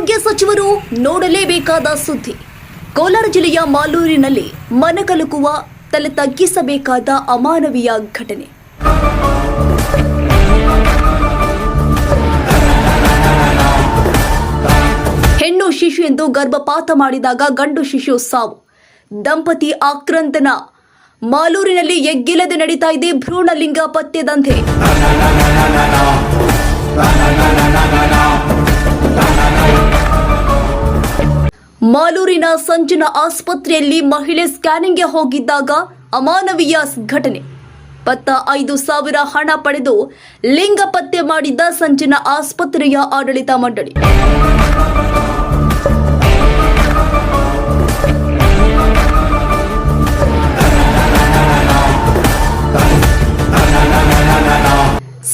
ಆರೋಗ್ಯ ಸಚಿವರು ನೋಡಲೇಬೇಕಾದ ಸುದ್ದಿ. ಕೋಲಾರ ಜಿಲ್ಲೆಯ ಮಾಲೂರಿನಲ್ಲಿ ಮನಕಲುಕುವ ತಲೆ ತಗ್ಗಿಸಬೇಕಾದ ಅಮಾನವೀಯ ಘಟನೆ. ಹೆಣ್ಣು ಶಿಶು ಎಂದು ಗರ್ಭಪಾತ ಮಾಡಿದಾಗ ಗಂಡು ಶಿಶು ಸಾವು. ದಂಪತಿ ಆಕ್ರಂದನ. ಮಾಲೂರಿನಲ್ಲಿ ಎಗ್ಗಿಲ್ಲದೆ ನಡೀತಾ ಇದೆ ಭ್ರೂಣಲಿಂಗ ಪತ್ತೆ ದಂಧೆ. ಮಾಲೂರಿನ ಸಂಜನ ಆಸ್ಪತ್ರೆಯಲ್ಲಿ ಮಹಿಳೆ ಸ್ಕ್ಯಾನಿಂಗ್ಗೆ ಹೋಗಿದ್ದಾಗ ಅಮಾನವೀಯ ಘಟನೆ. ಪತ್ತ ಐದು ಸಾವಿರ ಹಣ ಪಡೆದು ಲಿಂಗ ಪತ್ತೆ ಮಾಡಿದ್ದ ಸಂಜನ ಆಸ್ಪತ್ರೆಯ ಆಡಳಿತ ಮಂಡಳಿ.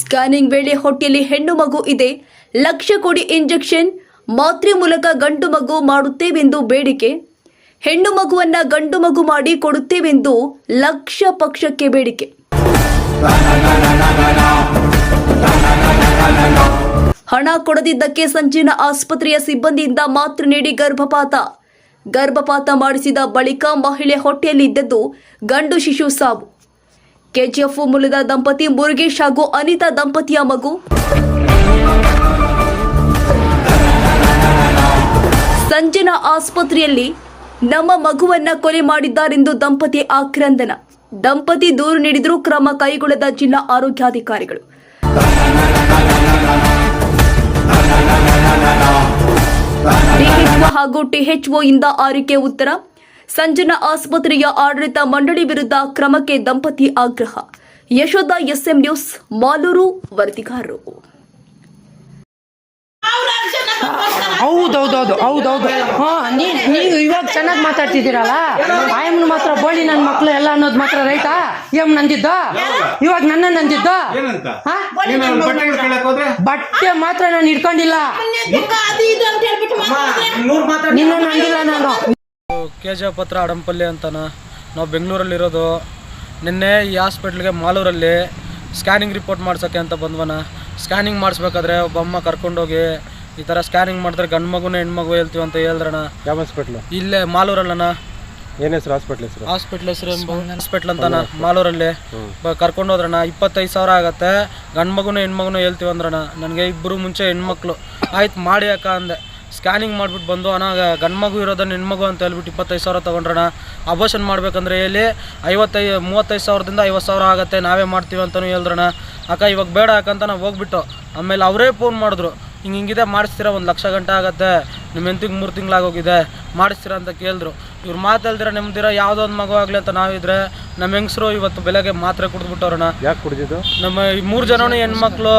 ಸ್ಕ್ಯಾನಿಂಗ್ ವೇಳೆ ಹೊಟ್ಟೆಯಲ್ಲಿ ಹೆಣ್ಣು ಮಗು ಇದೆ. ಲಕ್ಷ ಕೋಟಿ ಇಂಜೆಕ್ಷನ್, ಮಾತ್ರೆ ಮೂಲಕ ಗಂಡು ಮಗು ಮಾಡುತ್ತೇವೆಂದು ಬೇಡಿಕೆ. ಹೆಣ್ಣು ಮಗುವನ್ನ ಗಂಡು ಮಗು ಮಾಡಿ ಕೊಡುತ್ತೇವೆಂದು ಲಕ್ಷ ಪಕ್ಷಕ್ಕೆ ಬೇಡಿಕೆ. ಹಣ ಕೊಡದಿದ್ದಕ್ಕೆ ಸಂಜೀನ ಆಸ್ಪತ್ರೆಯ ಸಿಬ್ಬಂದಿಯಿಂದ ಮಾತ್ರ ನೀಡಿ ಗರ್ಭಪಾತ. ಗರ್ಭಪಾತ ಮಾಡಿಸಿದ ಬಳಿಕ ಮಹಿಳೆ ಹೊಟ್ಟೆಯಲ್ಲಿದ್ದದ್ದು ಗಂಡು ಶಿಶು ಸಾವು. ಕೆಜಿಎಫ್ ಮೂಲದ ದಂಪತಿ ಮುರುಗೇಶ್ ಹಾಗೂ ಅನಿತಾ ದಂಪತಿಯ ಮಗು. ಸಂಜನಾ ಆಸ್ಪತ್ರೆಯಲ್ಲಿ ನಮ್ಮ ಮಗುವನ್ನ ಕೊಲೆ ಮಾಡಿದ್ದಾರೆಂದು ದಂಪತಿ ಆಕ್ರಂದನ. ದಂಪತಿ ದೂರು ನೀಡಿದರೂ ಕ್ರಮ ಕೈಗೊಳ್ಳದ ಜಿಲ್ಲಾ ಆರೋಗ್ಯಾಧಿಕಾರಿಗಳು. ಹಾಗೂ ಟಿಎಚ್ಒ ಇಂದ ಆರಿಕೆ ಉತ್ತರ. ಸಂಜನಾ ಆಸ್ಪತ್ರೆಯ ಆಡಳಿತ ಮಂಡಳಿ ವಿರುದ್ಧ ಕ್ರಮಕ್ಕೆ ದಂಪತಿ ಆಗ್ರಹ. ಯಶೋಧ ಎಸ್ಎಂ ನ್ಯೂಸ್ ಮಾಲೂರು ವರದಿಗಾರರು. ಹೌದೌದೌದು ಹೌದೌದು. ಹಾ ನೀ ನೀವು ಇವಾಗ ಚೆನ್ನಾಗಿ ಮಾತಾಡ್ತಿದ್ದೀರಲ್ಲ? ಆಯಮ್ಮನ ಮಾತ್ರ ಬೋಳಿ ನನ್ನ ಮಕ್ಕಳು ಎಲ್ಲ ಅನ್ನೋದು ಮಾತ್ರ ರೈತ? ಏಮ್ ನಂದಿದ್ದ? ಇವಾಗ ನನ್ನ ನಂದಿದ್ದ? ನೀನು ಬಟ್ಟೆ ಮಾತ್ರ ನಾನು ಇಟ್ಕೊಂಡಿಲ್ಲ. ನಿನ್ನ ನಂದಿಲ್ಲ ನಾನು. ಕೆ ಜಿ ಎಫ್ ಹತ್ರ ಅಡಂಪಲ್ಲಿ ಅಂತಾನ. ನಾವು ಬೆಂಗಳೂರಲ್ಲಿರೋದು. ನಿನ್ನೆ ಈ ಹಾಸ್ಪಿಟ್ಲಿಗೆ ಮಾಲೂರಲ್ಲಿ ಸ್ಕ್ಯಾನಿಂಗ್ ರಿಪೋರ್ಟ್ ಮಾಡ್ಸೋಕ್ಕೆ ಅಂತ ಬಂದ್ವನ. ಸ್ಕ್ಯಾನಿಂಗ್ ಮಾಡಿಸ್ಬೇಕಾದ್ರೆ ಒಬ್ಬ ಅಮ್ಮ ಕರ್ಕೊಂಡೋಗಿ ಈ ಥರ ಸ್ಕ್ಯಾನಿಂಗ್ ಮಾಡಿದ್ರೆ ಗಂಡು ಮಗುನ ಹೆಣ್ಮಗು ಹೇಳ್ತೀವಿ ಅಂತ ಹೇಳಿದ್ರಣ ಯಾವ ಹಾಸ್ಪಿಟ್ಲು? ಇಲ್ಲೇ ಮಾಲೂರಲ್ಲಣ್ಣ. ಏನ್ ಹೆಸರು? ಹಾಸ್ಪಿಟ್ಲ್ ಹೆಸರು? ಹಾಸ್ಪಿಟ್ಲ್ ಹೆಸರು ಹಾಸ್ಪಿಟ್ಲ್ ಅಂತಾನ ಮಾಲೂರಲ್ಲಿ. ಬ- ಕರ್ಕೊಂಡು ಹೋದ್ರಣ ಇಪ್ಪತ್ತೈದು ಸಾವಿರ ಆಗತ್ತೆ. ಗಂಡು ಮಗುನು ಹೆಣ್ಮಗುನು ಹೇಳ್ತೀವಿ ಅಂದ್ರಣ ನನಗೆ ಇಬ್ಬರು ಮುಂಚೆ ಹೆಣ್ಮಕ್ಳು. ಆಯ್ತು ಮಾಡಿ ಅಕ್ಕ ಅಂದೆ. ಸ್ಕ್ಯಾನಿಂಗ್ ಮಾಡಿಬಿಟ್ಟು ಬಂದು ಅಣ್ಣ ಗಂಡು ಮಗು ಇರೋದನ್ನ ಹೆಣ್ಮಗು ಅಂತ ಹೇಳ್ಬಿಟ್ಟು ಇಪ್ಪತ್ತೈದು ಸಾವಿರ ತೊಗೊಂಡ್ರಣ ಅಬೋಷನ್ ಮಾಡಬೇಕಂದ್ರೆ ಹೇಳಿ ಐವತ್ತೈದು ಮೂವತ್ತೈದು ಸಾವಿರದಿಂದ ಐವತ್ತು ಸಾವಿರ ಆಗುತ್ತೆ ನಾವೇ ಮಾಡ್ತೀವಿ ಅಂತಲೂ ಹೇಳಿದ್ರಣ ಅಕ್ಕ ಇವಾಗ ಬೇಡ ಅಕ್ಕಂತ ನಾವು ಹೋಗ್ಬಿಟ್ಟು ಆಮೇಲೆ ಅವರೇ ಫೋನ್ ಮಾಡಿದ್ರು. ಹಿಂಗೆ ಹಿಂಗಿದೆ ಮಾಡಿಸ್ತೀರಾ? ಒಂದು ಲಕ್ಷ ಗಂಟೆ ಆಗುತ್ತೆ ನಿಮ್ಮ ಎಂತಿಗೆ ಮೂರು ತಿಂಗಳಾಗೋಗಿದೆ ಮಾಡಿಸ್ತೀರಾ ಅಂತ ಕೇಳಿದ್ರು. ಇವ್ರು ಮಾತಲ್ದಿರ ನೆಮ್ಮದಿರ ಯಾವುದೋ ಒಂದು ಮಗು ಆಗಲಿ ಅಂತ ನಾವಿದ್ರೆ ನಮ್ಮ ಹೆಂಗಸರು ಇವತ್ತು ಬೆಳಗ್ಗೆ ಮಾತ್ರೆ ಕುಡಿದ್ಬಿಟ್ಟವ್ರಣ ಯಾಕೆ ಕುಡಿದಿದ್ದು? ನಮ್ಮ ಈ ಮೂರು ಜನನು ಹೆಣ್ಮಕ್ಳು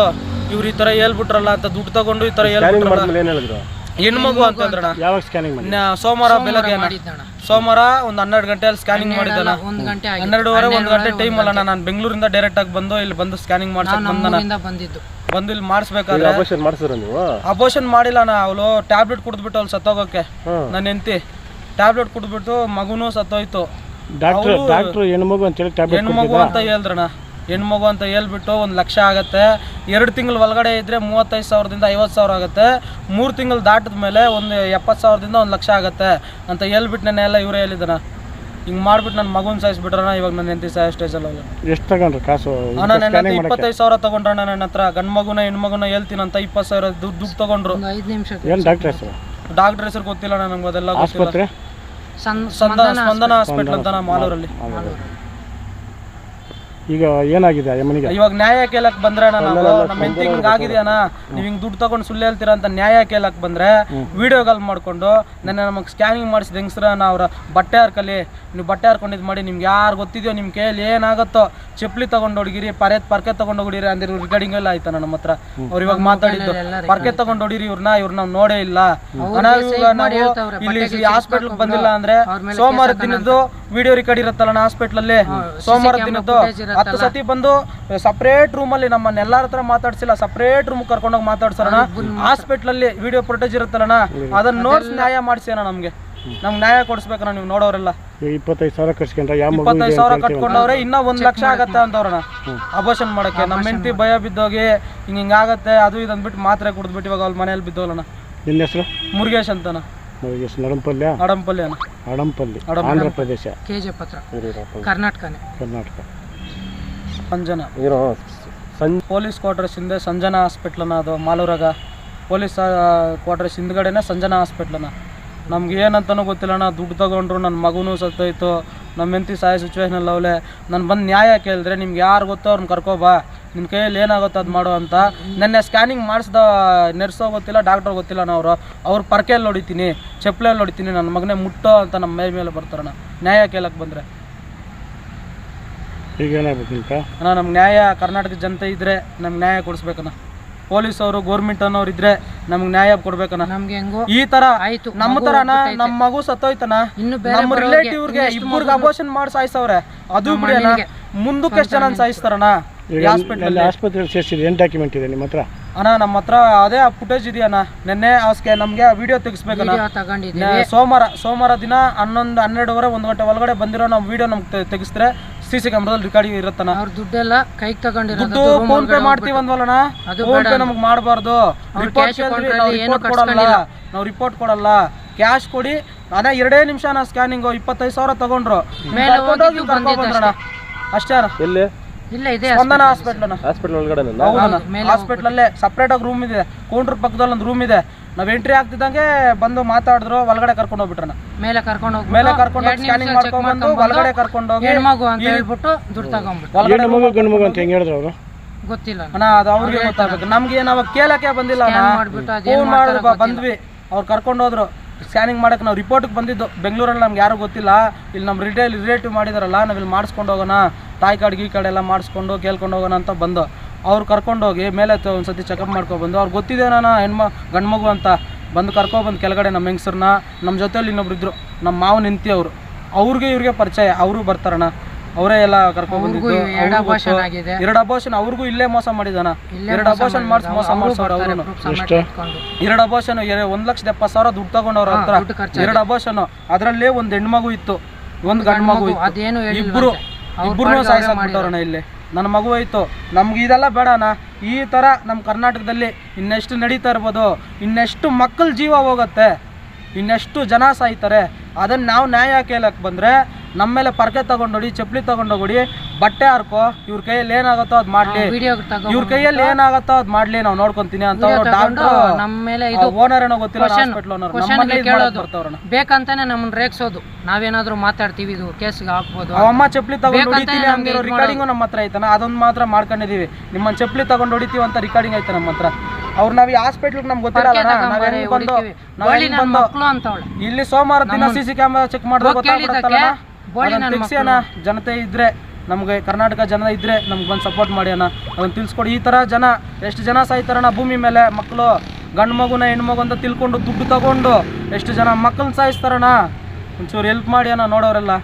ಇವ್ರು ಈ ಥರ ಹೇಳ್ಬಿಟ್ರಲ್ಲ ಅಂತ ದುಡ್ಡು ತಗೊಂಡು ಈ ಥರ ಹೇಳ್ಬಿಟ್ರಲ್ಲ. ಹೇಳಿದ್ರು? ಹೆಣ್ಮಗು ಅಂತಂದ್ರಣ ಯಾವಾಗ ಸ್ಕ್ಯಾನಿಂಗ್ ಮಾಡಿ ನ- ಸೋಮವಾರ ಬೆಳಗ್ಗೆ ಸೋಮವಾರ ಒಂದು ಹನ್ನೆರಡು ಗಂಟೆಯಲ್ಲಿ ಸ್ಕ್ಯಾನಿಂಗ್ ಮಾಡಿದ್ದಾನ ಒಂದ್ ಗಂಟೆ ಹನ್ನೆರಡುವರೆ ಒಂದು ಗಂಟೆ ಟೈಮ್ ಅಲ್ಲ ನಾನು ಬೆಂಗಳೂರಿಂದ ಡೈರೆಕ್ಟ್ ಆಗಿ ಬಂದು ಇಲ್ಲಿ ಬಂದು ಸ್ಕ್ಯಾನಿಂಗ್ ಮಾಡ್ಸಕ್ ಬಂದನ ಬಂದಿದ್ದು. ಬಂದು ಇಲ್ಲಿ ಮಾಡಿಸ್ಬೇಕಾದ್ರೆ ಮಾಡಿಸಿದ್ರು ನೀವು? ಅಬೋಷನ್ ಮಾಡಿಲ್ಲ ನಾ ಅವಳು ಟ್ಯಾಬ್ಲೆಟ್ ಕುಡಿದ್ಬಿಟ್ಟು ಅವ್ಳು ಸತ್ತೋಗೋಕೆ. ನನ್ನ ಹೆಂಡತಿ. ಟ್ಯಾಬ್ಲೆಟ್ ಕುಡಿದ್ಬಿಟ್ಟು ಮಗುನೂ ಸತ್ತೋಯ್ತು. ಡಾಕ್ಟರ್ ಹೆಣ್ಮಗು ಅಂತ ಹೇಳಿ ಟ್ಯಾಬ್ಲೆಟ್ ಹೆಣ್ಮಗು ಅಂತ ಹೇಳ್ದ್ರಣ ಹೆಣ್ಮಗು ಅಂತ ಹೇಳ್ಬಿಟ್ಟು ಒಂದು ಲಕ್ಷ ಆಗುತ್ತೆ. ಎರಡು ತಿಂಗಳು ಒಳಗಡೆ ಇದ್ರೆ ಮೂವತ್ತೈದು ಸಾವಿರದಿಂದ ಐವತ್ತು ಸಾವಿರ ಆಗುತ್ತೆ. ಮೂರು ತಿಂಗಳು ದಾಟಿದ ಮೇಲೆ ಒಂದು ಎಪ್ಪತ್ತು ಸಾವಿರದಿಂದ ಒಂದು ಲಕ್ಷ ಆಗುತ್ತೆ ಅಂತ ಹೇಳ್ಬಿಟ್ಟು ನಾನು ಎಲ್ಲ ಇವರೇ ಹೇಳಿದ್ದಾನೆ ಹಿಂಗೆ ಮಾಡ್ಬಿಟ್ಟು ನನ್ನ ಮಗುನ ಸಾಯಿಸ್ಬಿಟ್ರಣ ಇವಾಗ ನನ್ನ ಹೆಂಡತಿ ಸಾಯೋ ಸ್ಟೇಜಲ್ಲಿ ಎಷ್ಟು ತಗೊಂಡ್ರು ಕಾಸು? ಅಣ್ಣ ನನ್ನ ಇಪ್ಪತ್ತೈದು ಸಾವಿರ ತಗೊಂಡ್ರಣ್ಣ ನನ್ನ ಹತ್ರ. ಗಂಡು ಮಗುನ ಹೆಣ್ಮಗುನ ಹೇಳ್ತೀನಿ ಅಂತ ಇಪ್ಪತ್ತು ಸಾವಿರ ದುಡ್ಡು ದುಡ್ಡು ತಗೊಂಡ್ರು. ಐದು ನಿಮಿಷ ಏನು ಡಾಕ್ಟ್ರ್ ಹೆಸರು? ಡಾಕ್ಟರ್ ಹೆಸರು ಗೊತ್ತಿಲ್ಲ ನಮ್ಗೆ ಅದೆಲ್ಲ ಗೊತ್ತಿಲ್ಲ. ಆಸ್ಪತ್ರೆ? ಸಂದ ಸ್ಪಂದನ ಹಾಸ್ಪಿಟ್ಲ್ ಅಂತಾನ ಮಾಲೂರಲ್ಲಿ. ಈಗ ಏನಾಗಿದೆ ಯಮನಿಗೆ? ಇವಾಗ ನ್ಯಾಯ ಕೇಳಕ್ ಬಂದ್ರೆ ನಾವು ನಮ್ಮ ಹೆಂಡತಿ ಹಿಂಗ್ ಆಗಿದೆಯಣ್ಣ ನೀವ್ ಹಿಂಗ್ ದುಡ್ಡು ತಗೊಂಡು ಸುಳ್ಳು ಹೇಳ್ತೀರಾ ಅಂತ ನ್ಯಾಯ ಕೇಳಕ್ ಬಂದ್ರೆ ವಿಡಿಯೋ ಕಾಲ್ ಮಾಡ್ಕೊಂಡು ನನ್ನ ನಮಗೆ ಸ್ಕ್ಯಾನಿಂಗ್ ಮಾಡಿಸಿದ ಹೆಂಗಸ್ರ ಅವ್ರ ಬಟ್ಟೆ ಹಾರ್ಕಲಿ ನೀವು ಬಟ್ಟೆ ಹಾರ್ಕೊಂಡಿದ್ ಮಾಡಿ ನಿಮ್ಗೆ ಯಾರು ಗೊತ್ತಿದೆಯೋ ನಿಮ್ ಕೈಯಲ್ಲಿ ಏನಾಗುತ್ತೋ ಚಪ್ಪಲಿ ತಗೊಂಡು ಹೊಡಿರಿ ಪರೆ ಪರ್ಕೆ ತಗೊಂಡು ಹೊಡಿರಿ ಅಂದ್ರೆ ರಿಗಾರ್ಡಿಂಗ್ ಎಲ್ಲ ಆಯ್ತಾ ನಮ್ಮ ಹತ್ರ. ಅವ್ರು ಇವಾಗ ಮಾತಾಡಿದ್ದು ಪರ್ಕೆ ತಗೊಂಡು ಹೊಡಿರಿ ಇವ್ರನ್ನ ಇವ್ರನ್ನ ನಾವು ನೋಡೇ ಇಲ್ಲ. ಇಲ್ಲಿ ಹಾಸ್ಪಿಟಲ್ ಬಂದಿಲ್ಲ ಅಂದ್ರೆ ಸೋಮವಾರ ದಿನದ್ದು ವಿಡಿಯೋ ರಿಕಾರ್ಡ್ ಇರುತ್ತಲ್ಲ ಹಾಸ್ಪಿಟಲ್ ಅಲ್ಲಿ? ಸೋಮವಾರ ದಿನದ್ದು? ಹತ್ತು ಸತಿ ಬಂದು ಸಪ್ರೇಟ್ ರೂಮ್ ಅಲ್ಲಿ ನಮ್ಮನ್ನ ಎಲ್ಲಾರ ಹತ್ರ ಮಾತಾಡ್ಸಿಲ್ಲ ಸಪ್ರೇಟ್ ರೂಮ್ ಕರ್ಕೊಂಡೋಗಿ ಮಾತಾಡ್ಸೋಣ. ಹಾಸ್ಪಿಟ್ಲ್ ಅಲ್ಲಿ ವಿಡಿಯೋ ಫುಟೇಜ್ ಇರುತ್ತಲ್ಲಣ್ಣ? ಅದನ್ನ ನೋಡ್ಸ್ ನ್ಯಾಯ ಮಾಡಿಸಿ ನಮ್ಗೆ. ನಮ್ಗೆ ನ್ಯಾಯ ಕೊಡಿಸ್ಬೇಕಣ್ಣ ನೀವು ನೋಡೋರೆಲ್ಲ. ಇಪ್ಪತ್ತೈದು ಸಾವಿರ ಕಟ್ಸ್ಕೊಂಡ್ರೆ ಇಪ್ಪತ್ತೈದು ಸಾವಿರ ಕಟ್ಕೊಂಡವ್ರೆ ಇನ್ನ ಒಂದ್ ಲಕ್ಷ ಆಗತ್ತೆ ಅಂತವ್ರಣ ಅಬೋಷನ್ ಮಾಡಕ್ಕೆ. ನಮ್ಮ ಹೆಂಡತಿ ಭಯ ಬಿದ್ದೋಗಿ ಹಿಂಗ ಹಿಂಗಾಗತ್ತೆ ಅದು ಇದು ಅಂದ್ಬಿಟ್ಟು ಮಾತ್ರೆ ಕುಡಿದ್ಬಿಟ್ಟು ಇವಾಗ ಅವ್ರ ಮನೇಲಿ ಬಿದ್ದೋಲಣ್ಣ. ನಿನ್ನ ಹೆಸರು? ಮುರುಗೇಶ್ ಅಂತನ ಮುರುಗೇಶ್ ನಡಂಪಲ್ಯ ಅಡಂಪಲ್ಲಿ. ಆಂಧ್ರ ಪ್ರದೇಶ. ಕೆಜೆ ಪತ್ರ. ಕರ್ನಾಟಕನೇ. ಕರ್ನಾಟಕ. ಸಂಜನಾ. ಪೊಲೀಸ್ ಕ್ವಾರ್ಟರ್ಸ್ ಹಿಂದೆ ಸಂಜನಾ ಹಾಸ್ಪಿಟ್ಲನ ಅದು ಮಾಲೂರಾಗ. ಪೊಲೀಸ್ ಕ್ವಾರ್ಟರ್ಸ್ ಹಿಂದ್ಗಡೆನೇ ಸಂಜನಾ ಹಾಸ್ಪಿಟ್ಲನ. ನಮ್ಗೆ ಏನಂತನೂ ಗೊತ್ತಿಲ್ಲಣ್ಣ ದುಡ್ಡು ತಗೊಂಡ್ರು ನನ್ನ ಮಗುನೂ ಸತ್ತೋಯ್ತು ನಮ್ಮ ಹೆಂಡತಿ ಸಾಯ ಸಿಚುವೇಶನಲ್ಲಿ ಅವಳೆ. ನಾನು ಬಂದು ನ್ಯಾಯ ಕೇಳಿದ್ರೆ ನಿಮ್ಗೆ ಯಾರು ಗೊತ್ತೋ ಅವ್ರನ್ನ ಕರ್ಕೋಬಾ ನಿಮ್ಮ ಕೈಯಲ್ಲಿ ಏನಾಗುತ್ತೋ ಅದು ಮಾಡು ಅಂತ. ನೆನ್ನೆ ಸ್ಕ್ಯಾನಿಂಗ್ ಮಾಡಿಸ್ದ ನರ್ಸೋ ಗೊತ್ತಿಲ್ಲ ಡಾಕ್ಟರ್ ಗೊತ್ತಿಲ್ಲ ಅವರು. ಅವ್ರ ಪರ್ಕೆಯಲ್ಲಿ ಹೊಡಿತೀನಿ ಚಪ್ಪಲೆಯಲ್ಲಿ ಹೊಡಿತೀನಿ ನನ್ನ ಮಗನೇ ಮುಟ್ಟೋ ಅಂತ ನಮ್ಮ ಮೈ ಮೇಲೆ ಬರ್ತಾರಣ್ಣ. ನ್ಯಾಯ ಕೇಳಕ್ಕೆ ಬಂದರೆ. ಈಗ ಅಣ್ಣ ನಮ್ಗೆ ನ್ಯಾಯ ಕರ್ನಾಟಕ ಜನತೆ ಇದ್ರೆ ನಮ್ಗೆ ನ್ಯಾಯ ಕೊಡಿಸ್ಬೇಕಣ್ಣ. ಪೊಲೀಸ್ ಅವರು ಗೌರ್ಮೆಂಟ್ ಅನ್ನೋರು ಇದ್ರೆ ನಮ್ಗೆ ನ್ಯಾಯ ಕೊಡ್ಬೇಕಣ್ಣ. ನಮ್ಗೆ ಹೆಂಗೋ ಈ ತರ ಆಯ್ತು, ನಮ್ಮ ಮಗು ತರನ ನಮ್ಮ ಮಗು ಸತ್ತೋಯ್ತನ ಇನ್ನು ಬೇರೆ ನಮ್ಮ ರಿಲೇಟಿವ್ಗೆ ಇಬ್ಬರಿಗೆ ಅಬೋಷನ್ ಮಾಡಿ ಸಾಯಿಸವ್ರೆ. ಅದು ಬಿಡಿ ಅಣ್ಣ. ಅಣ್ಣನಿಗೆ. ಮುಂದಕ್ಕೆ ಎಷ್ಟು ಜನ ಸಾಯಿಸ್ತಾರಣ್ಣ? ಹಾಸ್ಪಿಟ್ಲ್ ಆಸ್ಪತ್ರೆಯಲ್ಲಿ ಸೇರಿಸಿದ ಏನು ಡಾಕ್ಯುಮೆಂಟ್ ಇದೆ ನಿಮ್ಮ ಹತ್ರ? ಅಣ್ಣ ನಮ್ಮ ಹತ್ರ ಅದೇ ಫುಟೇಜ್ ಇದೆಯಣ್ಣ. ನಿನ್ನೆ ಅವಸ್ಕೆ ನಮ್ಗೆ ವಿಡಿಯೋ ತೆಗಿಸ್ಬೇಕಣ್ಣ. ಸೋಮವಾರ ಸೋಮವಾರ ದಿನ ಹನ್ನೊಂದು ಹನ್ನೆರಡುವರೆ ಒಂದು ಗಂಟೆ ಒಳಗಡೆ ಬಂದಿರೋ ನಮ್ಮ ವಿಡಿಯೋ ನಮ್ಗೆ ತೆಗಿಸಿದ್ರೆ ಸಿ ಸಿ ಕ್ಯಾಮ್ರಾದಲ್ಲಿ ರೆಕಾರ್ಡಿಂಗ್ ಇರುತ್ತಾನ? ಅವ್ರ ದುಡ್ಡೆಲ್ಲ ಕೈಗೆ ತಗೊಂಡಿರೋದು ದುಡ್ಡು ಫೋನ್ ಪೇ ಮಾಡ್ತೀವಿ ಅಂದ್ವಲ್ಲಣ್ಣ? ಅದು ಫೋನ್ ಪೇ ನಮಗೆ ಮಾಡಬಾರ್ದು. ರಿಪೋರ್ಟ್ cash ಕೇಳಿದ್ವಿ ಕೊಟ್ರೆ ನಾವು ಏನು ರಿಪೋರ್ಟ್ ಕೊಡಲ್ಲ. ಕಟ್ಸ್ಕೊಂಡಿಲ್ಲ. ನಾವು ರಿಪೋರ್ಟ್ ಕೊಡಲ್ಲ. ಕ್ಯಾಶ್ ಕೊಡಿ. ಅದೇ ಎರಡೇ ನಿಮಿಷ ನಾ ಸ್ಕ್ಯಾನಿಂಗು ಇಪ್ಪತ್ತೈದು ಸಾವಿರ ತಗೊಂಡ್ರು. ಮೇಲೆ ಹೋಗಿದ್ದು ಬಂದಿದ್ದು ಅಷ್ಟೇ ಅಣ್ಣ. ಎಲ್ಲಿ? ಇಲ್ಲ ಇದೆ ಸ್ಪಂದನ ಹಾಸ್ಪಿಟ್ಲ್ ಹಾಸ್ಪಿಟಲ್ ಒಳಗಡೆ ಹೌದಣ್ಣ ಮೇಲೆ ಹಾಸ್ಪಿಟ್ಲ್ ಅಲ್ಲೇ ಸಪ್ರೇಟ್ ಆಗಿ ರೂಮ್ ಇದೆ. ಕೌಂಟರ್ ಪಕ್ಕದಲ್ಲಿ ಒಂದು ರೂಮ್ ಇದೆ. ನಾವ್ ಎಂಟ್ರಿ ಆಗ್ತಿದ್ದಂಗೆ ಬಂದು ಮಾತಾಡಿದ್ರು ಒಳಗಡೆ ಕರ್ಕೊಂಡು ಹೋಗ್ಬಿಟ್ರಣ್ಣ. ಮೇಲೆ ಕರ್ಕೊಂಡು ಹೋಗಿ ಮೇಲೆ ಕರ್ಕೊಂಡು ಹೋಗಿ ಸ್ಕ್ಯಾನಿಂಗ್ ಮಾಡ್ಕೊಂಡ್ಬಂದು ಒಳಗಡೆ ಕರ್ಕೊಂಡು ಹೋಗಿ ಹೆಣ್ಮಗು ಅಂತ ಹೇಳ್ಬಿಟ್ಟು ದುಡ್ಡು ತಗೊಂಡ್ಬಿಟ್ಟು ಒಳಗಡೆ ಹೆಣ್ಣು ಮಗು ಗಂಡು ಮಗು ಅಂತ ಹೆಂಗೆ ಹೇಳಿದ್ರು ಅವರು? ಗೊತ್ತಿಲ್ಲ ಅಣ್ಣ. ಅದು ಅವ್ರಿಗೆ ಗೊತ್ತಾಗಬೇಕು. ನಮ್ಗೆ ನಾವು ಕೇಳಕ್ಕೆ ಬಂದಿಲ್ಲ ಫೋನ್ ಬಂದ್ವಿ. ಅವ್ರು ಕರ್ಕೊಂಡು ಹೋದ್ರು. ಸ್ಕ್ಯಾನಿಂಗ್ ಮಾಡಕ್ಕೆ ನಾವು ರಿಪೋರ್ಟ್ಗೆ ಬಂದಿದ್ದು. ಬೆಂಗಳೂರಲ್ಲಿ ನಮ್ಗೆ ಯಾರು ಗೊತ್ತಿಲ್ಲ. ಇಲ್ಲಿ ನಮ್ಮ ರಿಟೇಲ್ ರಿಲೇಟಿವ್ ಮಾಡಿದಾರಲ್ಲ, ನಾವು ಇಲ್ಲಿ ಮಾಡಿಸ್ಕೊಂಡು ಹೋಗೋಣ. ತಾಯಿ ಕಾರ್ಡ್, ಗೀ ಕಾರ್ಡ್ ಎಲ್ಲ ಮಾಡಿಸ್ಕೊಂಡು ಕೇಳ್ಕೊಂಡು ಹೋಗೋಣ ಅಂತ ಬಂದು ಅವ್ರು ಕರ್ಕೊಂಡು ಹೋಗಿ ಮೇಲೆ ಒಂದು ಸತಿ ಚೆಕಪ್ ಮಾಡ್ಕೊಬಂದು ಅವ್ರು ಗೊತ್ತಿದೆ ನಾನು ಹೆಣ್ಮ ಗಂಡು ಮಗು ಅಂತ ಬಂದು ಕರ್ಕೊಬಂದು ಕೆಳಗಡೆ ನಮ್ಮ ಹೆಂಗಸ್ರನ್ನ ನಮ್ಮ ಜೊತೆಯಲ್ಲಿ ಇನ್ನೊಬ್ರು ಇದ್ದರು ನಮ್ಮ ಮಾವು ನಿಂತಿ ಅವರು ಅವ್ರಿಗೆ ಇವ್ರಿಗೆ ಪರಿಚಯ, ಅವರು ಬರ್ತಾರಣ್ಣ. ಅವರೇ ಎಲ್ಲ ಕರ್ಕೊಂಡ್ ಬಂದಿದ್ದು. ಎರಡು ಅವ್ರಿಗೂ ಆಗಿದೆ. ಎರಡು ಅಬೋಷನ್ ಅವ್ರಿಗೂ ಇಲ್ಲೇ ಮೋಸ ಮಾಡಿದಾನ. ಎರಡ್ ಅಬೋಷನ್ ಮಾಡಿಸಿ ಮೋಸ ಮಾಡಿಸೋರು ಅವ್ರು ಎರಡು ಅಬೋಷನ್ ಒಂದ್ ಲಕ್ಷದ ಎಪ್ಪತ್ತು ಸಾವಿರ ದುಡ್ಡು ತಗೊಂಡವ್ರ ಹತ್ರ. ಎರಡ್ ಅಬೋಷನ್ ಅದ್ರಲ್ಲೇ ಒಂದ್ ಹೆಣ್ಮಗು ಇತ್ತು. ಒಂದ್ ಗಂಡ ಮಗು ಇತ್ತು. ಅದೇನು ಹೇಳಿಲ್ವಂತೆ. ಇಬ್ರು ಇಬ್ರು ಪಾಡಿಗೆ ಇಲ್ಲಿ. ನನ್ನ ಮಗು ಹೋಯ್ತು. ನಮ್ಗೆ ಇದೆಲ್ಲ ಬೇಡನ. ಈ ತರ ನಮ್ಮ ಕರ್ನಾಟಕದಲ್ಲಿ ಇನ್ನೆಷ್ಟು ನಡೀತಾ ಇರ್ಬೋದು ಇನ್ನೆಷ್ಟು ಮಕ್ಕಳ ಜೀವ ಹೋಗುತ್ತೆ ಇನ್ನೆಷ್ಟು ಜನ ಸಾಯ್ತಾರೆ ಅದನ್ನ ನಾವು ನ್ಯಾಯ ಕೇಳಕ್ ಬಂದ್ರೆ ನಮ್ಮ ಮೇಲೆ ಪರ್ಕೆ ತಗೊಂಡೋಡಿ ಚಪ್ಪಲಿ ತಗೊಂಡೋಗಿ ಬಟ್ಟೆ ಹಾರ್ಕೋ ಇವ್ರ ಕೈಯಲ್ಲಿ ಏನಾಗುತ್ತೋ ಅದ್ ಮಾಡ್ಲಿ. ಇವ್ರ ಕೈಯಲ್ಲಿ ಏನಾಗುತ್ತೋ ಅದ್ ಮಾಡ್ಲಿ ನಾವು ನೋಡ್ಕೊಂತೀನಿ ಅಂತ ವಿಡಿಯೋ ತಗೊಂಡು ನಮ್ಮ ಮೇಲೆ ಇದು ಓನರ್ ಏನೋ ಗೊತ್ತಿಲ್ಲ ಬೇಕಂತಾನೆ ನಮ್ಮನ್ನ ರೇಗ್ಸೋದು. ನಾವೇನಾದ್ರೂ ಮಾತಾಡ್ತೀವಿ ಇದು ಕೇಸ್ಗೆ ಹಾಕ್ಬೋದು ಅಮ್ಮ ಚಪ್ಪಲಿ ತಗೊಂಡು ಹೊಡಿತೀನಿ ಅಂದಿರೋ ರಿಕಾರ್ಡಿಂಗು ನಮ್ಮ ಹತ್ರ ಐತನ ಅದೊಂದು ಮಾತ್ರ ಮಾಡ್ಕೊಂಡಿದೀವಿ. ನಿಮ್ಮನ್ನ ಚಪ್ಪಲಿ ತಗೊಂಡು ಹೊಡಿತೀವಿ ಅಂತ ರಿಕಾರ್ಡಿಂಗ್ ಐತೆ ನಮ್ಮ ಹತ್ರ. ಅವ್ರು ನಾವು ಈ ಹಾಸ್ಪಿಟ್ಲ್ ನಮ್ಗೆ ಗೊತ್ತಿರಲ್ಲ ಇಲ್ಲಿ ಸೋಮವಾರ ದಿನ ಸಿ ಸಿ ಕ್ಯಾಮೆರಾ ಚೆಕ್ ಮಾಡಿದ್ರೆ ಹೋಗ್ ತೆಗ್ಸಿ ಅಣ್ಣ ಜನತೆ ಇದ್ರೆ ನಮ್ಗೆ ಕರ್ನಾಟಕ ಜನ ಇದ್ರೆ ನಮ್ಗೆ ಬಂದು ಸಪೋರ್ಟ್ ಮಾಡಿ ಅಣ್ಣ. ಅದನ್ನ ತಿಳಿಸ್ಕೊಡಿ. ಈ ತರ ಜನ ಎಷ್ಟು ಜನ ಸಾಯ್ತಾರಣ್ಣ ಭೂಮಿ ಮೇಲೆ? ಮಕ್ಕಳು ಗಂಡು ಮಗುನ ಹೆಣ್ಮಗು ಅಂತ ತಿಳ್ಕೊಂಡು ದುಡ್ಡು ತಗೊಂಡು ಎಷ್ಟು ಜನ ಮಕ್ಕಳನ್ನ ಸಾಯಿಸ್ತಾರಣ್ಣ? ಒಂಚೂರು ಹೆಲ್ಪ್ ಮಾಡಿ ಅಣ್ಣ ನೋಡೋರೆಲ್ಲ.